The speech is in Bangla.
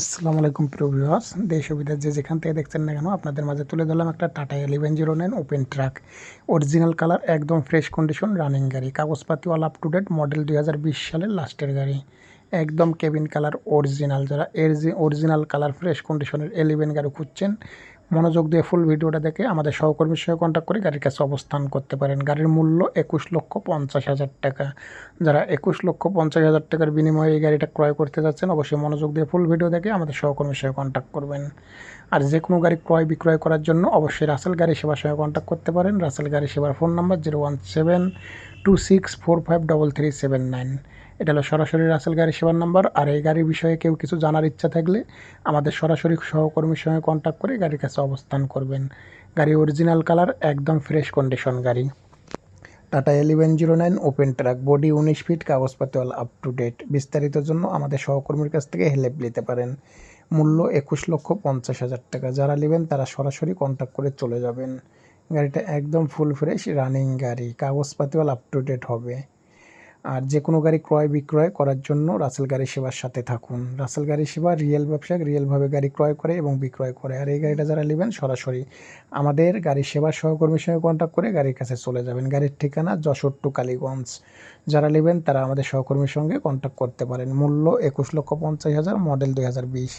আসসালামু আলাইকুম প্রিয় ভিউয়ার্স, দেশ সুবিধা যে যেখান থেকে দেখছেন না কেন, আপনাদের মাঝে তুলে ধরলাম একটা Tata eleven zero nine open truck original colour একদম ফ্রেশ কন্ডিশন রানিং গাড়ি। কাগজপাতি all up to date model দুই হাজার বিশ সালের লাস্টের গাড়ি। একদম কেবিন কালার অরিজিনাল যারা অরিজিনাল কালার ফ্রেশ কন্ডিশনের এলিভেন গাড়ি খুঁজছেন মনোযোগ দিয়ে ফুল ভিডিওটা দেখে আমাদের সহকর্মীর সঙ্গে কন্ট্যাক্ট করে গাড়ির কাছে অবস্থান করতে পারেন। গাড়ির মূল্য একুশ লক্ষ পঞ্চাশ হাজার টাকা। যারা একুশ লক্ষ পঞ্চাশ হাজার টাকার বিনিময়ে এই গাড়িটা ক্রয় করতে যাচ্ছেন, অবশ্যই মনোযোগ দিয়ে ফুল ভিডিও দেখে আমাদের সহকর্মীর সঙ্গে কন্ট্যাক্ট করবেন। আর যে কোনো গাড়ি ক্রয় বিক্রয় করার জন্য অবশ্যই রাসেল গাড়ি সেবার সঙ্গে কন্ট্যাক্ট করতে পারেন। রাসেল গাড়ি সেবার phone number zero one seven two six four five double three seven nine এটা হলো সরাসরি রাসেল গাড়ি সেবার নাম্বার। আর এই গাড়ির বিষয়ে কেউ কিছু জানার ইচ্ছা থাকলে আমাদের সরাসরি সহকর্মীর সঙ্গে কন্ট্যাক্ট করে গাড়ির কাছে অবস্থান করবেন। গাড়ি অরিজিনাল কালার একদম ফ্রেশ কন্ডিশন গাড়ি। Tata eleven zero nine open truck body উনিশ ফিট কাগজপাতি অল আপ টু ডেট বিস্তারিত জন্য আমাদের সহকর্মীর কাছ থেকে হেল্প নিতে পারেন। মূল্য একুশ লক্ষ পঞ্চাশ হাজার টাকা। যারা নেবেন তারা সরাসরি কন্ট্যাক্ট করে চলে যাবেন। গাড়িটা একদম ফুল ফ্রেশ রানিং গাড়ি। কাগজপাতি অল আপ টু ডেট হবে। আর যে কোনো গাড়ি ক্রয় বিক্রয় করার জন্য রাসেল গাড়ি সেবার সাথে থাকুন। রাসেল গাড়ি সেবা রিয়েল ব্যবসা রিয়েলভাবে গাড়ি ক্রয় করে এবং বিক্রয় করে। আর এই গাড়িটা যারা নেবেন, সরাসরি আমাদের গাড়ি সেবার সহকর্মীর সঙ্গে কন্ট্যাক্ট করে গাড়ির কাছে চলে যাবেন। গাড়ির ঠিকানা যশোর টু কালীগঞ্জ। যারা নেবেন, তারা আমাদের সহকর্মীর সঙ্গে কন্ট্যাক্ট করতে পারেন। মূল্য একুশ লক্ষ পঞ্চাশ হাজার মডেল দুই হাজার বিশ।